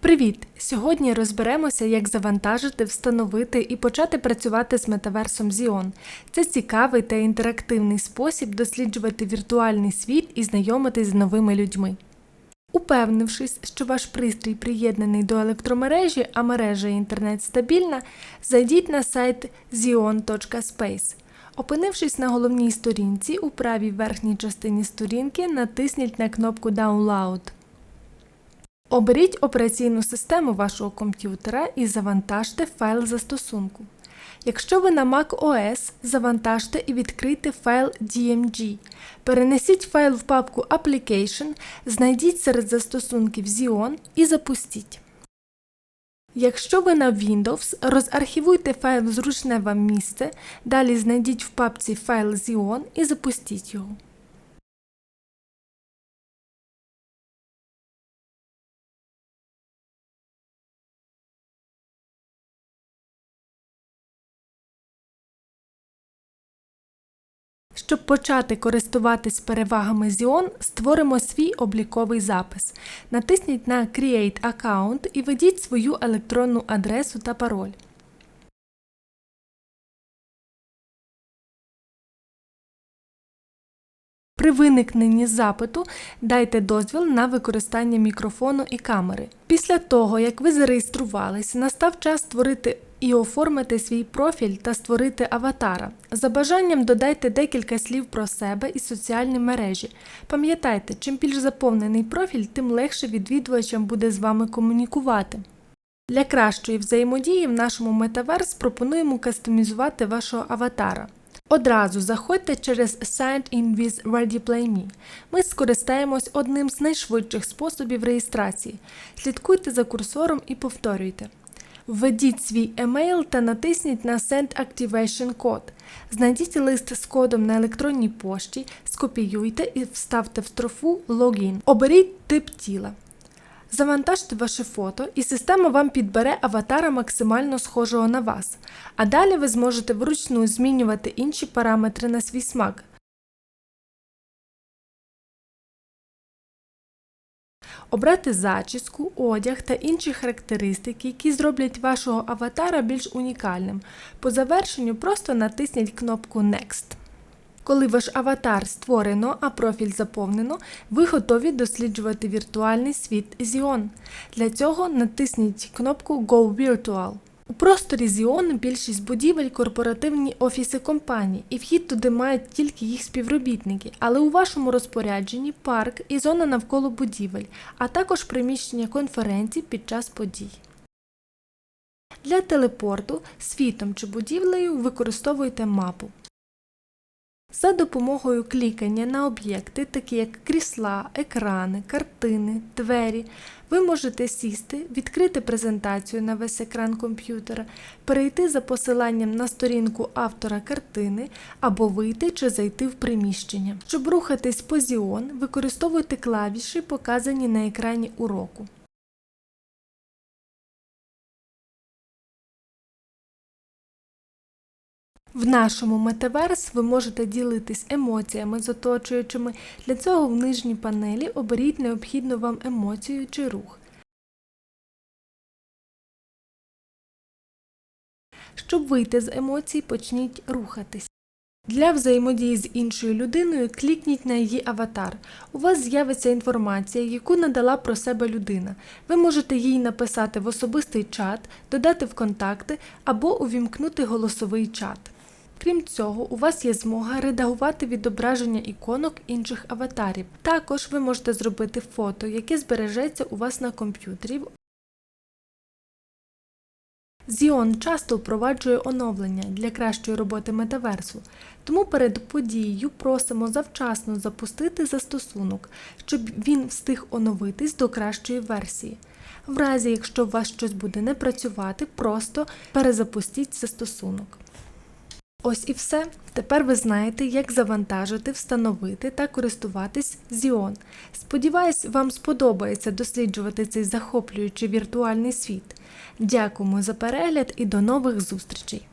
Привіт! Сьогодні розберемося, як завантажити, встановити і почати працювати з метаверсом Xeon. Це цікавий та інтерактивний спосіб досліджувати віртуальний світ і знайомитись з новими людьми. Упевнившись, що ваш пристрій приєднаний до електромережі, а мережа інтернет стабільна, зайдіть на сайт xeon.space. Опинившись на головній сторінці, у правій верхній частині сторінки натисніть на кнопку Download. Оберіть операційну систему вашого комп'ютера і завантажте файл застосунку. Якщо ви на Mac OS, завантажте і відкрийте файл DMG. Перенесіть файл в папку Application, знайдіть серед застосунків Xeon і запустіть. Якщо ви на Windows, розархівуйте файл в зручне вам місце, далі знайдіть в папці файл Xeon і запустіть його. Щоб почати користуватись перевагами Xeon, створимо свій обліковий запис. Натисніть на Create Account і введіть свою електронну адресу та пароль. При виникненні запиту дайте дозвіл на використання мікрофону і камери. Після того, як ви зареєструвались, настав час створити і оформити свій профіль та створити аватара. За бажанням додайте декілька слів про себе і соціальні мережі. Пам'ятайте, чим більш заповнений профіль, тим легше відвідувачам буде з вами комунікувати. Для кращої взаємодії в нашому метаверс пропонуємо кастомізувати вашого аватара. Одразу заходьте через Sign in with ReadyPlayMe. Ми скористаємось одним з найшвидших способів реєстрації. Слідкуйте за курсором і повторюйте. Введіть свій емейл та натисніть на Send Activation Code. Знайдіть лист з кодом на електронній пошті, скопіюйте і вставте в строфу Login. Оберіть тип тіла. Завантажте ваше фото, і система вам підбере аватара максимально схожого на вас. А далі ви зможете вручну змінювати інші параметри на свій смак. Обрати зачіску, одяг та інші характеристики, які зроблять вашого аватара більш унікальним. По завершенню просто натисніть кнопку Next. Коли ваш аватар створено, а профіль заповнено, ви готові досліджувати віртуальний світ Xeon. Для цього натисніть кнопку Go Virtual. У просторі Xeon більшість будівель корпоративні офіси компаній, і вхід туди мають тільки їх співробітники, але у вашому розпорядженні парк і зона навколо будівель, а також приміщення конференцій під час подій. Для телепорту світом чи будівлею використовуйте мапу. За допомогою клікання на об'єкти, такі як крісла, екрани, картини, двері, ви можете сісти, відкрити презентацію на весь екран комп'ютера, перейти за посиланням на сторінку автора картини або вийти чи зайти в приміщення. Щоб рухатись по Xeon, використовуйте клавіші, показані на екрані уроку. В нашому метаверс ви можете ділитись емоціями з оточуючими. Для цього в нижній панелі оберіть необхідну вам емоцію чи рух. Щоб вийти з емоцій, почніть рухатись. Для взаємодії з іншою людиною клікніть на її аватар. У вас з'явиться інформація, яку надала про себе людина. Ви можете їй написати в особистий чат, додати в контакти або увімкнути голосовий чат. Крім цього, у вас є змога редагувати відображення іконок інших аватарів. Також ви можете зробити фото, яке збережеться у вас на комп'ютері. Xeon часто впроваджує оновлення для кращої роботи метаверсу, тому перед подією просимо завчасно запустити застосунок, щоб він встиг оновитись до кращої версії. В разі, якщо у вас щось буде не працювати, просто перезапустіть застосунок. Ось і все. Тепер ви знаєте, як завантажити, встановити та користуватись Xeon. Сподіваюсь, вам сподобається досліджувати цей захоплюючий віртуальний світ. Дякуємо за перегляд і до нових зустрічей!